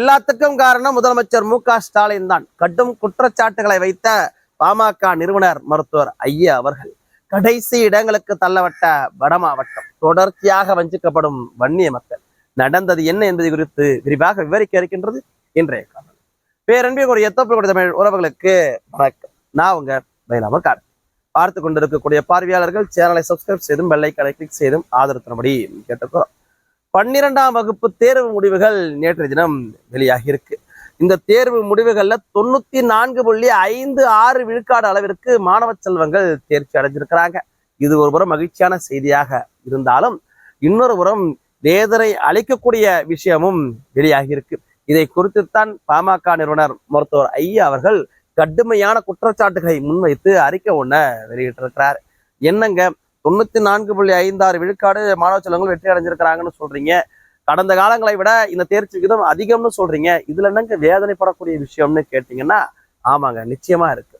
எல்லாத்துக்கும் காரணம் முதலமைச்சர் மு க ஸ்டாலின் தான். கடும் குற்றச்சாட்டுகளை வைத்த பாமக நிறுவனர் மருத்துவர் ஐயா அவர்கள். கடைசி இடங்களுக்கு தள்ளப்பட்ட வட மாவட்டம். தொடர்ச்சியாக வஞ்சிக்கப்படும் வன்னிய மக்கள். நடந்தது என்ன என்பது குறித்து விரிவாக விவரிக்க இருக்கின்றது இன்றைய காலம் பேரன்பிற்குரிய எத்தப்பக்கூடிய தமிழ் உறவுகளுக்கு வணக்கம். நான் உங்க மயிலாம காடு பார்த்து கொண்டிருக்கக்கூடிய பார்வையாளர்கள் சேனலை சப்ஸ்கிரைப் செய்தும் பெல்லைக்கனை கிளிக் செய்தும் ஆதரவு தரும்படி கேட்டுக்கிறோம் பன்னிரெண்டாம் வகுப்பு தேர்வு முடிவுகள் நேற்றைய தினம் வெளியாகி இருக்கு இந்த தேர்வு முடிவுகள்ல தொண்ணூத்தி நான்கு புள்ளி ஐந்து ஆறு விழுக்காடு அளவிற்கு மாணவ செல்வங்கள் தேர்ச்சி அடைஞ்சிருக்கிறாங்க. இது ஒரு புறம் மகிழ்ச்சியான செய்தியாக இருந்தாலும் இன்னொரு புறம் வேதனை அளிக்கக்கூடிய விஷயமும் வெளியாகி இருக்கு இதை குறித்துத்தான் பாமக நிறுவனர் மருத்துவர் ஐயா அவர்கள் கடுமையான குற்றச்சாட்டுகளை முன்வைத்து அறிக்கை ஒன்ன வெளியிட்டிருக்கிறார். என்னங்க? தொண்ணூத்தி நான்கு புள்ளி ஐந்தாறு விழுக்காடு மாணவ செல்வங்கள் வெற்றி அடைஞ்சிருக்கிறாங்கன்னு சொல்றீங்க. கடந்த காலங்களை விட இந்த தேர்ச்சி விகிதம் அதிகம்னு சொல்றீங்க. இதுல என்னங்க வேதனைப்படக்கூடிய விஷயம்னு கேட்டீங்கன்னா ஆமாங்க நிச்சயமா இருக்கு.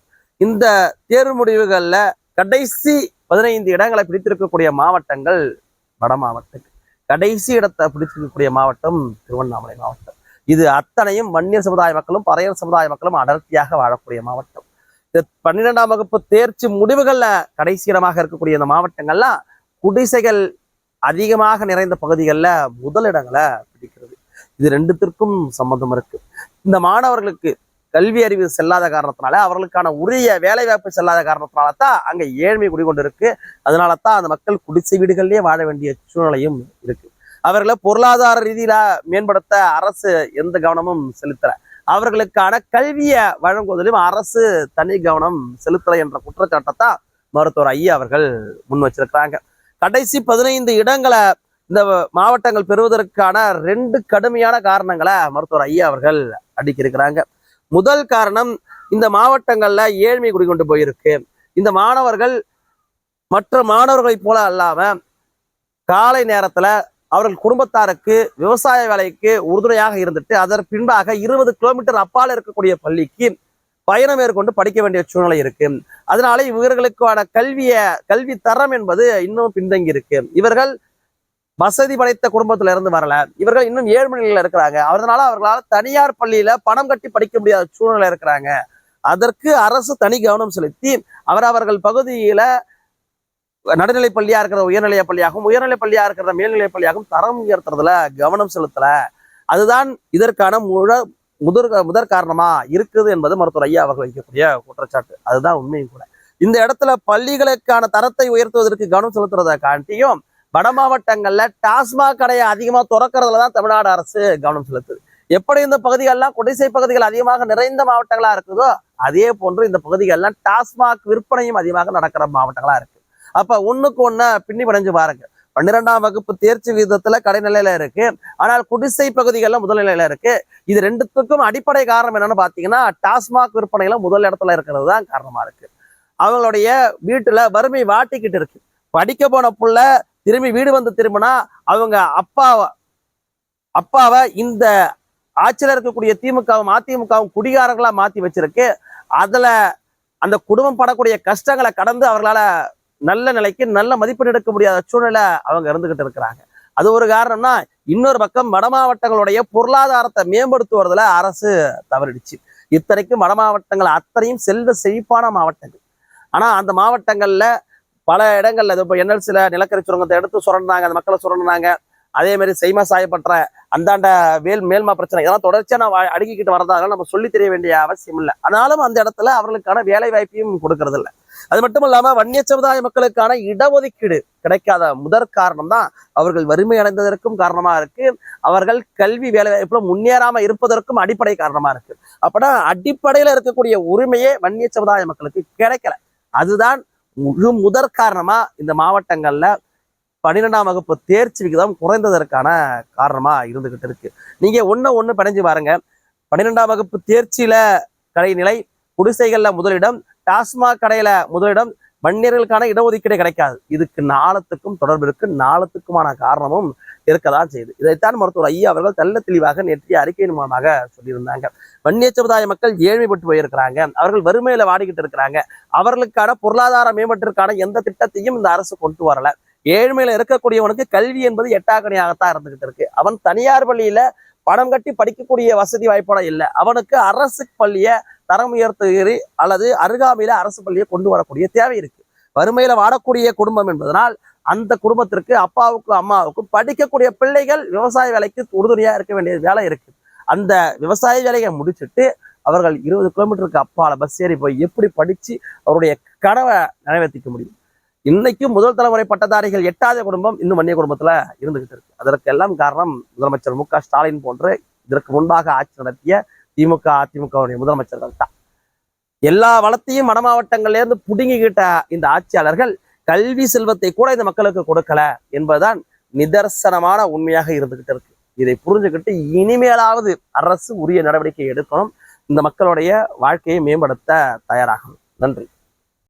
இந்த தேர்வு முடிவுகள்ல கடைசி பதினைந்து இடங்களை பிடித்திருக்கக்கூடிய மாவட்டங்கள் வட மாவட்டம். கடைசி இடத்தை பிடித்திருக்கக்கூடிய மாவட்டம் திருவண்ணாமலை மாவட்டம். இது அத்தனையும் வன்னியர் சமுதாய மக்களும் பறையர் சமுதாய மக்களும் அடர்த்தியாக வாழக்கூடிய மாவட்டம். பன்னிரெண்டாம் வகுப்பு தேர்ச்சி முடிவுகள்ல கடைசி இடமாக இருக்கக்கூடிய இந்த மாவட்டங்கள்லாம் குடிசைகள் அதிகமாக நிறைந்த பகுதிகளில் முதலிடங்களை பிடிக்கிறது. இது ரெண்டுத்திற்கும் சம்பந்தம் இருக்கு. இந்த மாணவர்களுக்கு கல்வி அறிவு செல்லாத காரணத்தினால அவர்களுக்கான உரிய வேலைவாய்ப்பு செல்லாத காரணத்தினால தான் அங்கே ஏழ்மை குடிகொண்டு இருக்கு அதனால தான் அந்த மக்கள் குடிசை வீடுகள்லேயே வாழ வேண்டிய சூழ்நிலையும் இருக்கு. அவர்களை பொருளாதார ரீதியில மேம்படுத்த அரசு எந்த கவனமும் செலுத்தலை. அவர்களுக்கான கல்வியை வழங்குவதிலும் அரசு தனி கவனம் செலுத்தலை என்ற குற்றச்சாட்டை தான் மருத்துவர் ஐயா அவர்கள் முன் வச்சிருக்கிறாங்க. கடைசி பதினைந்து இடங்களை இந்த மாவட்டங்கள் பெறுவதற்கான ரெண்டு கடுமையான காரணங்களை மருத்துவர் ஐயா அவர்கள் அடிக்கிருக்கிறாங்க முதல் காரணம் இந்த மாவட்டங்கள்ல ஏழ்மை குடிகொண்டு போயிருக்கு. இந்த மாணவர்கள் மற்ற மாணவர்களைப் போல அல்லாம காலை நேரத்துல அவர்கள் குடும்பத்தாருக்கு விவசாய வேலைக்கு உறுதுணையாக இருந்துட்டு அதன் பின்பாக இருபது கிலோமீட்டர் அப்பால் இருக்கக்கூடிய பள்ளிக்கு பயணம் மேற்கொண்டு படிக்க வேண்டிய சூழ்நிலை இருக்கு. அதனால இவர்களுக்கான கல்விய கல்வி தரம் என்பது இன்னும் பின்தங்கி இருக்கு இவர்கள் வசதி படைத்த குடும்பத்துல இருந்து வரல. இவர்கள் இன்னும் ஏழு நிலையில இருக்கிறாங்க. அதனால அவர்களால் தனியார் பள்ளியில பணம் கட்டி படிக்க முடியாத சூழ்நிலை இருக்கிறாங்க. அதற்கு அரசு தனி கவனம் செலுத்தி அவரவர்கள் பகுதியில நடுநிலை பள்ளியாக இருக்கிற உயர்நிலை பள்ளியாகவும் உயர்நிலை பள்ளியாக இருக்கிற மேல்நிலை பள்ளியாகவும் தரம் உயர்த்துறதுல கவனம் செலுத்தலை. அதுதான் இதற்கான முழ முதற் முதற் காரணமா இருக்குது என்பது மருத்துவர் ஐயா அவர்கள் வைக்கக்கூடிய குற்றச்சாட்டு. அதுதான் உண்மையும் கூட. இந்த இடத்துல பள்ளிகளுக்கான தரத்தை உயர்த்துவதற்கு கவனம் செலுத்துறதை காட்டியும் வட மாவட்டங்கள்ல டாஸ்மாக் கடையை அதிகமா திறக்கிறதுல தான் தமிழ்நாடு அரசு கவனம் செலுத்துது. எப்படி இந்த பகுதிகள்லாம் குடிசை பகுதிகள் அதிகமாக நிறைந்த மாவட்டங்களா இருக்குதோ அதே போன்று இந்த பகுதிகள்லாம் டாஸ்மாக் விற்பனையும் அதிகமாக நடக்கிற மாவட்டங்களா இருக்கு. அப்ப ஒண்ணுக்கு ஒண்ணு பின்னி படைஞ்சு பாருங்க பன்னிரெண்டாம் வகுப்பு தேர்ச்சி விகிதத்துல கடைநிலையில இருக்கு. ஆனால் குடிசை பகுதிகளில் முதல் நிலையில இருக்கு. இது ரெண்டுத்துக்கும் அடிப்படை காரணம் என்னன்னு பாத்தீங்கன்னா டாஸ்மாக் விற்பனையில முதல் இடத்துல இருக்கிறது தான் காரணமா இருக்கு. அவங்களுடைய வீட்டுல வறுமை வாட்டிக்கிட்டு இருக்கு. படிக்க போன புள்ள திரும்பி வீடு வந்து திரும்பினா அவங்க அப்பாவை அப்பாவை இந்த ஆட்சியில் இருக்கக்கூடிய திமுகவும் அதிமுகவும் குடிகாரர்களா மாத்தி வச்சிருக்கு. அதுல அந்த குடும்பம் படக்கூடிய கஷ்டங்களை கடந்து அவர்களால நல்ல நிலைக்கு நல்ல மதிப்பெண் எடுக்க முடியாத சூழ்நிலை அவங்க இருந்துகிட்டு இருக்கிறாங்க. அது ஒரு காரணம்னா இன்னொரு பக்கம் வட மாவட்டங்களுடைய பொருளாதாரத்தை மேம்படுத்துவதில் அரசு தவறிடுச்சு. இத்தனைக்கும் வட மாவட்டங்கள் அத்தனையும் செல்வ செழிப்பான மாவட்டங்கள். ஆனால் அந்த மாவட்டங்களில் பல இடங்கள்ல இப்போ என்எல்சியில் நிலக்கரி சுரங்கத்தை எடுத்து சுரண்டாங்க அந்த மக்களை சுரண்டினாங்க. அதே மாதிரி செய்மா சாயப்பட்ட அந்தாண்ட வேல் மேல்மா பிரச்சனை இதெல்லாம் தொடர்ச்சியாக நான் வா- அடுக்கிக்கிட்டு வரதால நம்ம சொல்லி தெரிய வேண்டிய அவசியம் இல்லை. ஆனாலும் அந்த இடத்துல அவர்களுக்கான வேலை வாய்ப்பையும் கொடுக்கறதில்ல அது மட்டும் இல்லாமல் வன்னிய சமுதாய மக்களுக்கான இடஒதுக்கீடு கிடைக்காத முதற் காரணம் தான் அவர்கள் வறுமை அடைந்ததற்கும் காரணமாக இருக்கு. அவர்கள் கல்வி வேலை வாய்ப்புல முன்னேறாம இருப்பதற்கும் அடிப்படை காரணமாக இருக்கு. அப்பனா அடிப்படையில் இருக்கக்கூடிய உரிமையே வன்னிய சமுதாய மக்களுக்கு கிடைக்கல. அதுதான் முழு முதற் காரணமா இந்த மாவட்டங்கள்ல பன்னிரெண்டாம் வகுப்பு தேர்ச்சி விகிதம் குறைந்ததற்கான காரணமாக இருந்துகிட்டு இருக்கு. நீங்கள் ஒன்று ஒன்று பிணைஞ்சு பாருங்க. பன்னிரெண்டாம் வகுப்பு தேர்ச்சியில் கடைநிலை குடிசைகளில் முதலிடம் டாஸ்மாக் கடையில் முதலிடம் வன்னியர்களுக்கான இடஒதுக்கீடு கிடைக்காது. இதுக்கு நாளத்துக்கும் தொடர்பு இருக்கு. நாளத்துக்குமான காரணமும் இருக்கதான் செய்யுது. இதைத்தான் மருத்துவர் ஐயா அவர்கள் தெல்ல தெளிவாக நேற்றைய அறிக்கையின் மூலமாக சொல்லியிருந்தாங்க. வன்னிய சமுதாய மக்கள் ஏழ்மைப்பட்டு போயிருக்கிறாங்க. அவர்கள் வறுமையில வாடிக்கிட்டு இருக்கிறாங்க. அவர்களுக்கான பொருளாதார மேம்பாட்டிற்கான எந்த திட்டத்தையும் இந்த அரசு கொண்டு வரல. ஏழ்மையில இருக்கக்கூடியவனுக்கு கல்வி என்பது எட்டாக்கணியாகத்தான் இருந்துகிட்டு இருக்கு. அவன் தனியார் பள்ளியில பணம் கட்டி படிக்கக்கூடிய வசதி வாய்ப்போட இல்லை. அவனுக்கு அரசு பள்ளியை தரம் உயர்த்துகிறி அல்லது அருகாமையில அரசு பள்ளியை கொண்டு வரக்கூடிய தேவை இருக்கு. வறுமையில வாடக்கூடிய குடும்பம் என்பதனால் அந்த குடும்பத்திற்கு அப்பாவுக்கும் அம்மாவுக்கும் படிக்கக்கூடிய பிள்ளைகள் விவசாய வேலைக்கு உறுதுணையா இருக்க வேண்டிய வேலை இருக்கு. அந்த விவசாய வேலையை முடிச்சுட்டு அவர்கள் இருபது கிலோமீட்டருக்கு அப்பால பஸ் ஏறி போய் எப்படி படிச்சு அவருடைய கனவை நிறைவேற்றிக்க முடியும்? இன்னைக்கும் முதல் தலைமுறை பட்டதாரிகள் எட்டாத குடும்பம் இன்னும் வன்னிய குடும்பத்துல இருந்துகிட்டு இருக்கு. அதற்கெல்லாம் காரணம் முதலமைச்சர் மு ஸ்டாலின் போன்று இதற்கு முன்பாக ஆட்சி நடத்திய திமுக அதிமுகவுடைய முதலமைச்சர்கள் தான். எல்லா வளத்தையும் வட மாவட்டங்கள்ல இருந்து புடுங்கிக்கிட்ட இந்த ஆட்சியாளர்கள் கல்வி செல்வத்தை கூட இந்த மக்களுக்கு கொடுக்கல என்பதுதான் நிதர்சனமான உண்மையாக இருந்துகிட்டு இருக்கு. இதை புரிஞ்சுக்கிட்டு இனிமேலாவது அரசு உரிய நடவடிக்கை எடுக்கணும். இந்த மக்களுடைய வாழ்க்கையை மேம்படுத்த தயாராகணும். நன்றி.